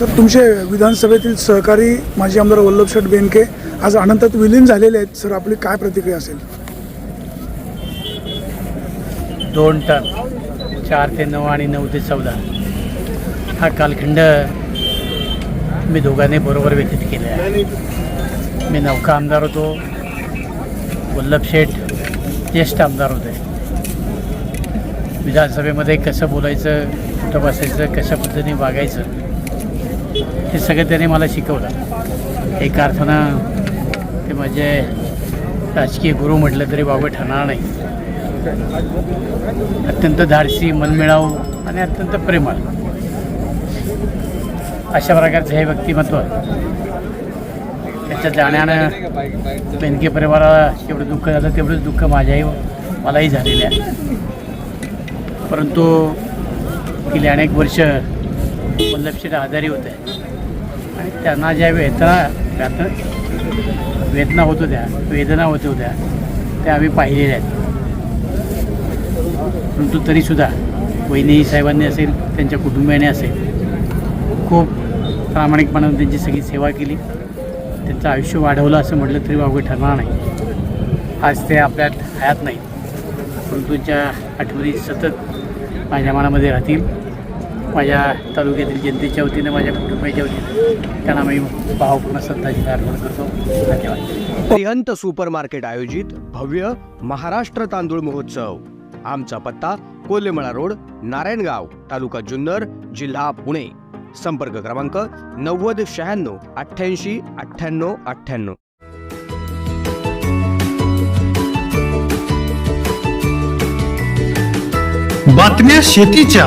Sir तुमचे विधानसभेतील सहकारी माजी आमदार वल्लभ शेठ बेनके आज अनंतात विलीन झालेले आहेत. सर आपली काय प्रतिक्रिया असेल? दोन टर्म चार ते नऊ आणि नऊ ते चौदा. हा कालखंड मी दोघांनी बरोबर व्यतीत केला आहे. मी नौका आमदार होतो वल्लभ शेठ ज्येष्ठ आमदार होते. विधानसभेमध्ये कसं बोलायचं कुठं बसायचं कशा पद्धतीने वागायचं हे सगळं त्याने मला शिकवलं. एका अर्थानं ते माझे राजकीय गुरु म्हटलं तरी बाबा ठरणार नाही. अत्यंत धाडसी मनमिळावू आणि अत्यंत प्रेमळ. अशा प्रकारचं हे व्यक्तिमत्व. त्याच्या जाण्यानं बेनके परिवाराला जेवढं दुःख झालं तेवढंच दुःख माझ्याही मलाही झालेलं आहे. परंतु गेली अनेक वर्ष उपलक्षित आजारी होते आणि त्यांना ज्या वेदना व्यात- वेदना होत होत्या वेदना होत होत्या त्या आम्ही पाहिलेल्या आहेत. परंतु तरीसुद्धा वहिनी साहेबांनी असेल त्यांच्या कुटुंबियाने असेल खूप प्रामाणिकपणाने त्यांची सगळी सेवा केली. त्यांचं आयुष्य वाढवलं असं म्हटलं तरी वावगं ठरणार नाही. आज ते आपल्यात हयात नाही परंतु त्यांच्या आठवणी सतत माझ्या मनामध्ये राहतील माझ्या तालुक्यातील जनतेच्या वतीनं माझ्या कुटुंबाच्या वतीनं त्यांना मी भावपूर्ण श्रद्धांजली अर्पण करतो. धन्यवाद. अरिहंत सुपर मार्केट आयोजित भव्य महाराष्ट्र तांदूळ महोत्सव. आमचा पत्ता कोल्हेमळा रोड नारायणगाव तालुका जुन्नर जिल्हा पुणे. संपर्क क्रमांक नव्वद शहाण्णव अठ्ठ्याऐंशी अठ्ठ्याण्णव अठ्ठ्याण्णव. बातम्या शेतीच्या.